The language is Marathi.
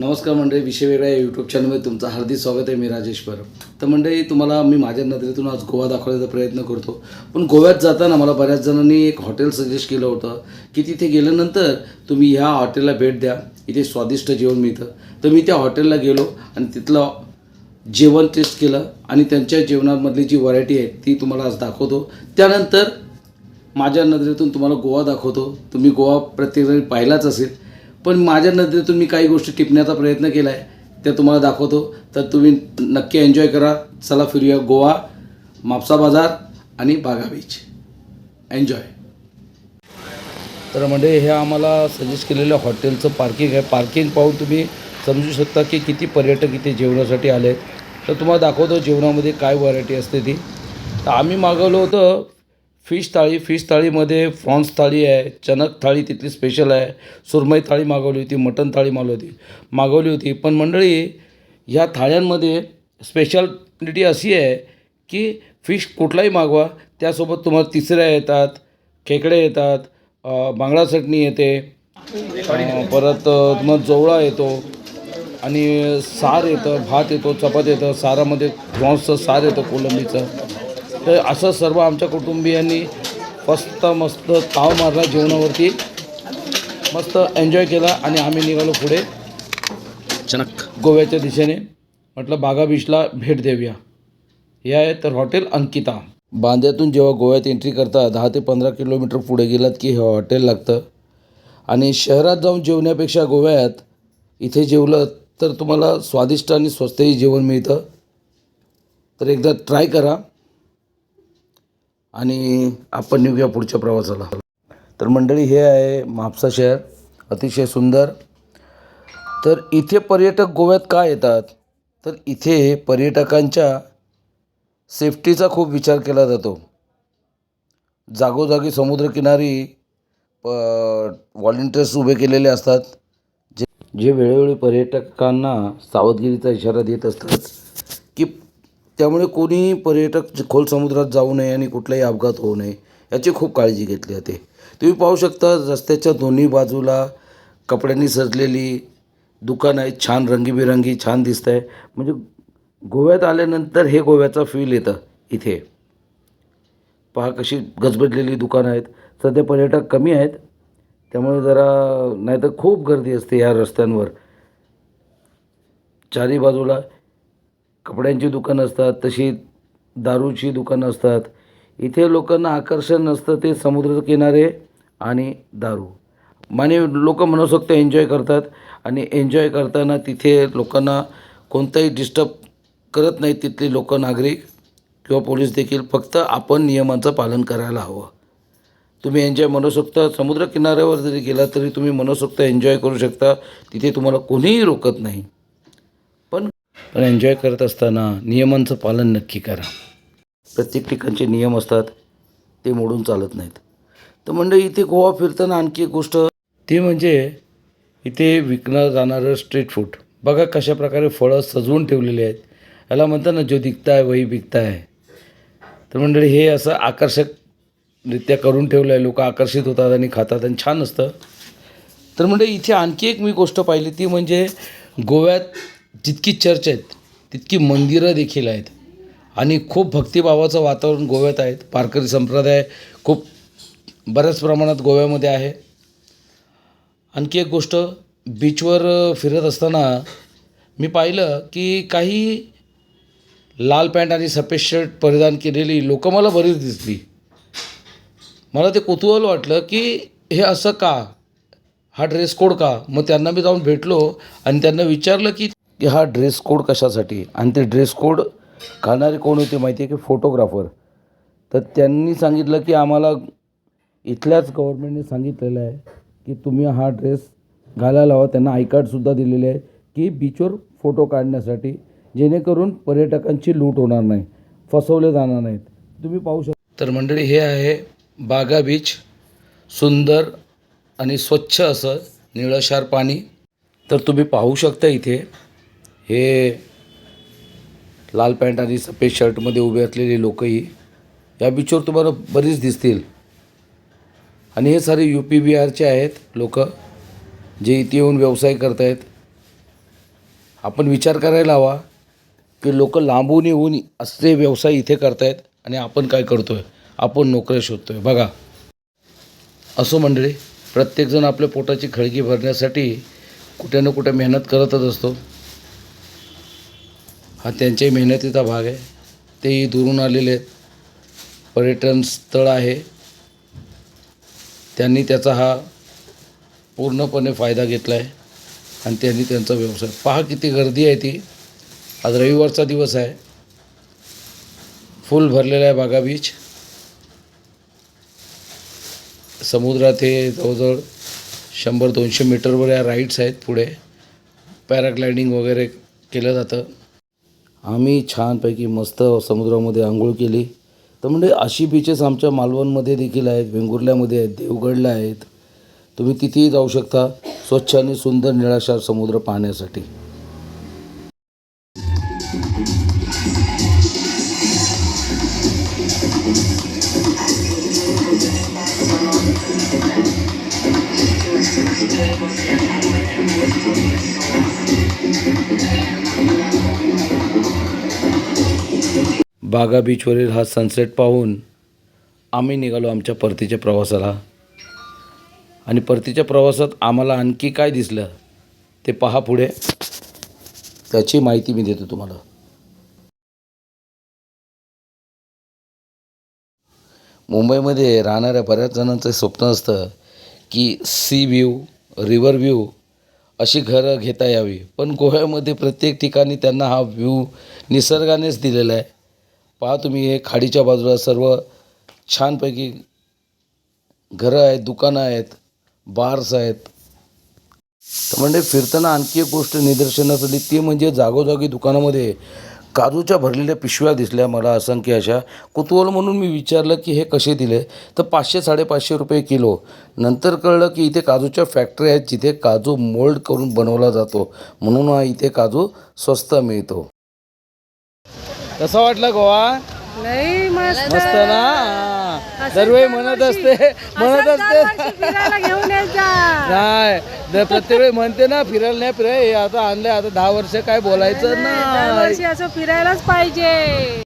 नमस्कार मंडळी विषय वेगळ्या यूट्यूब चॅनलमध्ये तुमचं हार्दिक स्वागत आहे. मी राजेश परब. तर मंडळी तुम्हाला मी माझ्या नजरेतून आज गोवा दाखवण्याचा प्रयत्न करतो. पण गोव्यात जाताना मला बऱ्याच जणांनी एक हॉटेल सजेस्ट केलं होतं की तिथे गेल्यानंतर तुम्ही ह्या हॉटेलला भेट द्या. इथे स्वादिष्ट जेवण मिळतं. तर मी त्या हॉटेलला गेलो आणि तिथलं जेवण टेस्ट केलं आणि त्यांच्या जेवणामधली जी व्हरायटी आहे ती तुम्हाला आज दाखवतो. त्यानंतर माझ्या नजरेतून तुम्हाला गोवा दाखवतो. तुम्ही गोवा प्रत्येकजण पाहिलाच असेल. पण माझ्या नजरेतून मी काही गोष्टी टिपण्याचा प्रयत्न केला आहे त्या तुम्हाला दाखवतो. तर तुम्ही नक्की एन्जॉय करा. चला फिरूया गोवा म्हापसा बाजार आणि बागा बीच एन्जॉय तर म्हणजे हे आम्हाला सजेस्ट केलेलं हॉटेलचं पार्किंग आहे. पार्किंग पाहून तुम्ही समजू शकता की किती पर्यटक इथे जेवणासाठी आले आहेत तर तुम्हाला दाखवतो जेवणामध्ये काय व्हरायटी असते ती. तर आम्ही मागवलं होतं फिश थाळी फिश थाळीमध्ये फ्रॉन्स थाळी आहे चणक थाळी तिथली स्पेशल आहे सुरमई थाळी मागवली होती मटन थाळी मागवली होती मागवली होती. पण मंडळी ह्या थाळ्यांमध्ये स्पेशालिटी अशी आहे की फिश कुठलाही मागवा त्यासोबत तुम्हाला तिसऱ्या येतात खेकडे येतात बांगडा चटणी येते परत तुम्हाला जवळा येतो आणि सार येतं भात येतो चपात येतं सारामध्ये प्रॉन्सचं सार येतं कोलंबीचं. तर असं सर्व आमच्या कुटुंबियांनी मस्त मस्त ताव मारला जेवणावरती मस्त एन्जॉय केला आणि आम्ही निघालो पुढे. चणक गोव्याच्या दिशेने. म्हटलं बागा बीचला भेट देऊया. हे आहे तर हॉटेल अंकिता. बांद्यातून जेव्हा गोव्यात एंट्री करता दहा ते पंधरा किलोमीटर पुढे गेलात की हे हॉटेल लागतं. आणि शहरात जाऊन जेवण्यापेक्षा गोव्यात इथे जेवलं तर तुम्हाला स्वादिष्ट आणि स्वस्तही जेवण मिळतं. तर एकदा ट्राय करा. आणि आपण निघूया पुढच्या प्रवासाला. तर मंडळी हे आहे म्हापसा शहर. अतिशय सुंदर. तर इथे पर्यटक गोव्यात का येतात? तर इथे पर्यटकांच्या सेफ्टीचा खूप विचार केला जातो. जागोजागी समुद्रकिनारी प व्हॉलेंटियर्स उभे केलेले असतात. जे जे वेळोवेळी पर्यटकांना सावधगिरीचा इशारा देत असतात की त्यामुळे कोणी पर्यटक खोल समुद्रात जाऊ नये आणि कुठलाही अपघात होऊ नये याची खूप काळजी घेतली जाते. तुम्ही पाहू शकता रस्त्याच्या दोन्ही बाजूला कपड्यांनी सजलेली दुकानं आहेत. छान रंगीबिरंगी छान दिसत आहे म्हणजे गोव्यात आल्यानंतर हे गोव्याचा फील येतं इथे. पहा कशी गजबजलेली दुकानं आहेत. सध्या पर्यटक कमी आहेत. त्यामुळे जरा नाहीतर खूप गर्दी असते ह्या रस्त्यांवर. चारी बाजूला कपड्यांची दुकानं असतात तशी दारूची दुकानं असतात. इथे लोकांना आकर्षण नसतं ते समुद्रकिनारे आणि दारू. माने लोक मनसोक्त एन्जॉय करतात आणि एन्जॉय करताना तिथे लोकांना कोणताही डिस्टर्ब करत नाहीत तिथले लोक नागरिक किंवा पोलीस देखील. फक्त आपण नियमांचं पालन करायला हवं. तुम्ही एन्जॉय मनसोक्त समुद्रकिनाऱ्यावर जरी गेला तरी तुम्ही मनसोक्त एन्जॉय करू शकता. तिथे तुम्हाला कोणीही रोकत नाही. पण एन्जॉय करत असताना नियमांचं पालन नक्की करा. प्रत्येक ठिकाणचे नियम असतात ते मोडून चालत नाहीत. तर म्हणजे इथे गोवा फिरताना आणखी एक गोष्ट ते म्हणजे इथे विकलं जाणारं स्ट्रीट फूड बघा कशा प्रकारे फळं सजवून ठेवलेली आहेत. याला म्हणतात ना जो दिखता आहे वही बिकता आहे तर मंडळी हे असं आकर्षकरित्या करून ठेवलं आहे लोक आकर्षित होतात आणि खातात आणि छान असतं. तर म्हणजे इथे आणखी एक मी गोष्ट पाहिली ती म्हणजे गोव्यात जितकी चर्च आहेत तितकी मंदिरं देखील आहेत. आणि खूप भक्तिभावाचं वातावरण गोव्यात आहेत पारकरी संप्रदाय खूप बऱ्याच प्रमाणात गोव्यामध्ये आहे. आणखी एक गोष्ट बीचवर फिरत असताना मी पाहिलं की काही लाल पॅन्ट आणि सफेद शर्ट परिधान केलेली लोकं मला बरीच दिसली. मला ते कुतूहल वाटलं की हे असं का? हा ड्रेस कोड का? मग त्यांना मी जाऊन भेटलो आणि त्यांना विचारलं की की हा ड्रेस कोड कशासाठी? आणि ते ड्रेस कोड घालणारे कोण होते माहिती आहे की फोटोग्राफर तर त्यांनी सांगितलं की आम्हाला इथल्याच गव्हर्मेंटने सांगितलेलं आहे की तुम्ही हा ड्रेस घालायला हवा. त्यांना आय कार्डसुद्धा दिलेले आहे की बीचवर फोटो काढण्यासाठी जेणेकरून पर्यटकांची लूट होणार नाही फसवले जाणार नाहीत. तुम्ही पाहू शकता तर मंडळी हे आहे बागा बीच सुंदर आणि स्वच्छ असं निळशार पाणी. तर तुम्ही पाहू शकता इथे हे लाल पॅन्ट आणि सफेद शर्टमध्ये उभे असलेले लोकही या बीचवर तुम्हाला बरीच दिसतील. आणि हे सारे यू पी बिहारचे आहेत लोक जे इथे येऊन व्यवसाय करत आहेत आपण विचार करायला हवा की लोक लांबून येऊन असे व्यवसाय इथे करतायत आणि आपण काय करतो आहे आपण नोकऱ्या शोधतो आहे बघा. असो मंडळी प्रत्येकजण आपल्या पोटाची खळगी भरण्यासाठी कुठे ना कुठे मेहनत करतच असतो. हा त्यांच्याही मेहनतीचा भाग आहे. तेही दुरून आलेले आहेत. पर्यटन स्थळ आहे. त्यांनी त्याचा हा पूर्णपणे फायदा घेतला आहे आणि त्यांनी त्यांचा व्यवसाय पहा किती गर्दी आहे ती. आज रविवारचा दिवस आहे. फुल भरलेला आहे बागा बीच समुद्रात हे जवळजवळ शंभर दोनशे मीटरवर या राईड्स आहेत पुढे. पॅराग्लायडिंग वगैरे केलं जातं. आम्ही छानपैकी मस्त समुद्रामध्ये आंघोळ केली. तर म्हणजे अशी बीचेस आमच्या मालवणमध्ये देखील आहेत वेंगुर्ल्यामध्ये आहेत देवगडला आहेत. तुम्ही तिथेही जाऊ शकता स्वच्छ आणि सुंदर निळाशार समुद्र पाहण्यासाठी. बागा बीचवरील हा सनसेट पाहून आम्ही निघालो आमच्या परतीच्या प्रवासाला. आणि परतीच्या प्रवासात आम्हाला आणखी काय दिसलं ते पहा पुढे. त्याची माहिती मी देतो तुम्हाला. मुंबईमध्ये राहणाऱ्या बऱ्याच जणांचं स्वप्न असतं की सी व्ह्यू रिव्हर व्ह्यू अशी घरं घेता यावी. पण गोव्यामध्ये प्रत्येक ठिकाणी त्यांना हा व्ह्यू निसर्गानेच दिलेला आहे. पहा तुम्ही हे खाडीच्या बाजूला सर्व छानपैकी घरं आहेत दुकानं आहेत बार्स आहेत. तर म्हणजे फिरताना आणखी एक गोष्ट निदर्शनास आली ती म्हणजे जागोजागी दुकानामध्ये काजूच्या भरलेल्या पिशव्या दिसल्या मला असंख्य अशा. कुतूहल म्हणून मी विचारलं की हे कसे दिले? तर पाचशे साडेपाचशे रुपये किलो. नंतर कळलं की इथे काजूच्या फॅक्टरी आहेत जिथे काजू मोल्ड करून बनवला जातो. म्हणून हा इथे काजू स्वस्त मिळतो. कसा वाटला गोवा? मस्त ना? दरवेळी म्हणत असते म्हणत असते. घेऊन नाही प्रत्येक वेळी म्हणते ना फिरायला नाही फिराय आता आणलंय आता दहा वर्ष काय बोलायचं दरवर्षी असं फिरायलाच पाहिजे.